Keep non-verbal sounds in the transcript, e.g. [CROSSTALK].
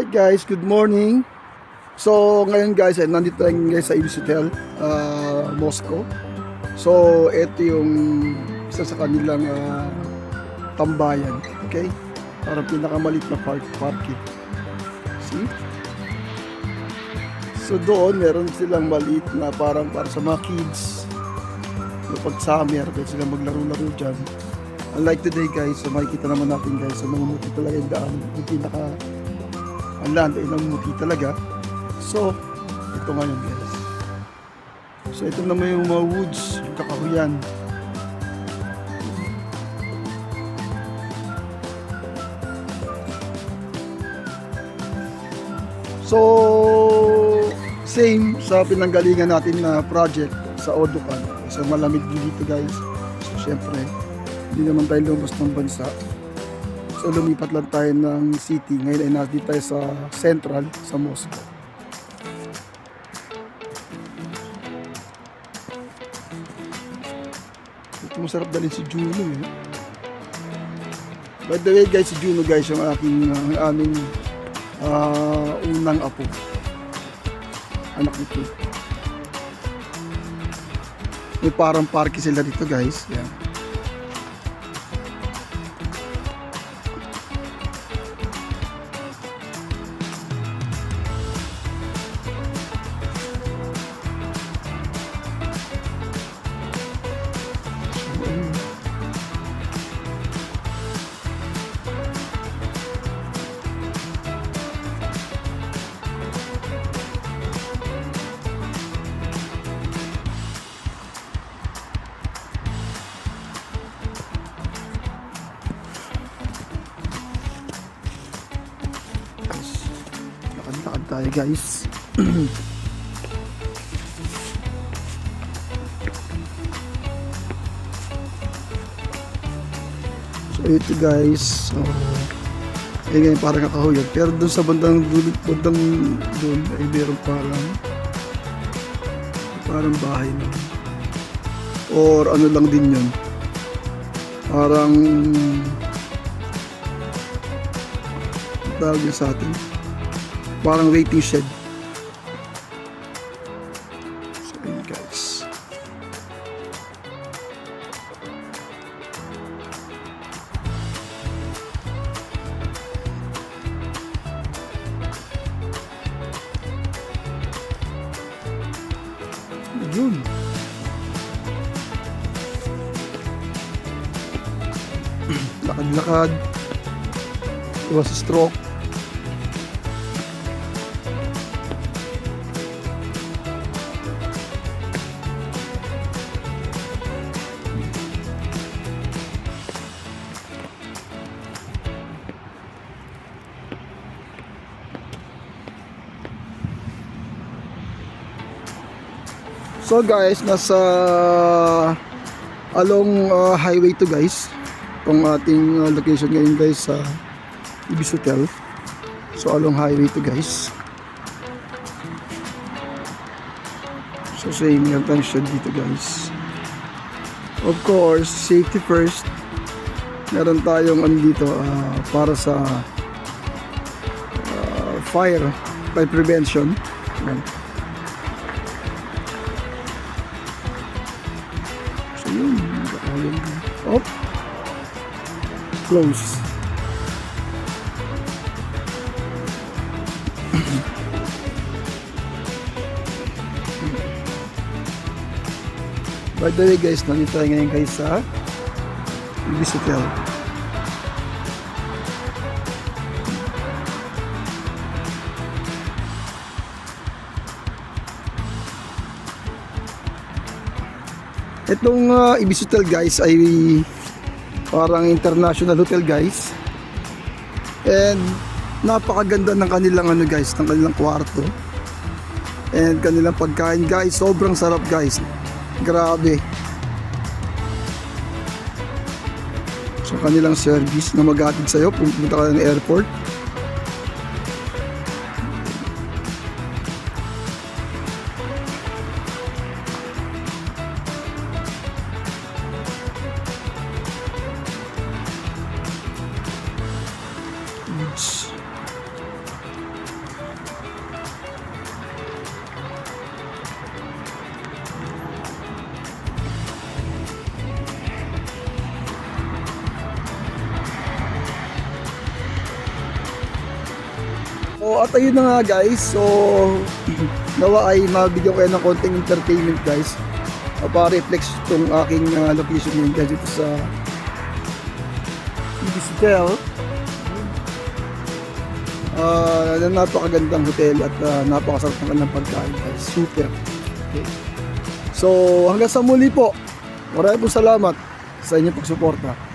Alright guys, good morning. So ngayon guys, ay nandito tayo guys sa Ibis Hotel, uh, Moscow. So ito yung isa sa kanilang ah, tambayan, okay? Parang pinakamalit na park parking. See? So doon meron silang maliit na parang para sa mga kids. Pag summer, pwede silang maglaro-laro dyan. Unlike today guys, so makikita naman natin guys, so namumuti talaga yung daan. Yung pinaka ang land ay namumuti talaga. So, ito ngayon guys. So ito naman yung mga woods, yung kakahuyan. So, same sa pinanggalingan natin na project sa Odukan. So, malamig dito guys. So, syempre, hindi naman tayo lumabas ng bansa. So, lumipat lang tayo ng city. Ngayon ay nandito tayo sa central, sa Moscow. Masarap dalhin si Juno eh. By the way guys, si Juno guys, yung aking, uh, aming ah, unang apo. Anak ni Kate. May parang parke sila dito guys. Yan. Guys, lakad-lakad tayo guys. [CLEARS THROAT] so ito guys, so, eh ganyan parang kakahuyag. Pero dun sa bandang dulo, bandang dun ay meron parang parang bahay na. Or ano lang din yun. Parang tawag sa atin. Parang waiting shed. So yun guys. Yun. Lakad-lakad. Iwas stroke. So guys, nasa along uh, highway to guys. Itong ating uh, location ngayon guys sa Ibis Hotel. So along highway to guys. So same yung shed dito guys. Of course, safety first. Meron tayong ano dito ah, para sa ah, fire, fire prevention. Ayan. So yun, baka yun. Oh. Close. By the way guys, nandito tayo ngayon guys sa Ibis Itong uh, Ibis Hotel guys ay parang international hotel guys. And napakaganda ng kanilang ano guys, ng kanilang kwarto. And kanilang pagkain guys, sobrang sarap guys. Grabe. So kanilang service na maghatid sa'yo, pumunta ka ng airport. Jones. So at ayun na nga guys, so [CLEARS THROAT] nawa ay mabigyan kayo ng konting entertainment guys. Pa-reflex tong aking uh, location ngayon guys dito sa Ibisidel. Uh, napakagandang hotel at uh, napakasarap ng kanilang pagkain guys. Super. Okay. So hanggang sa muli po. Maraming salamat sa inyong pagsuporta.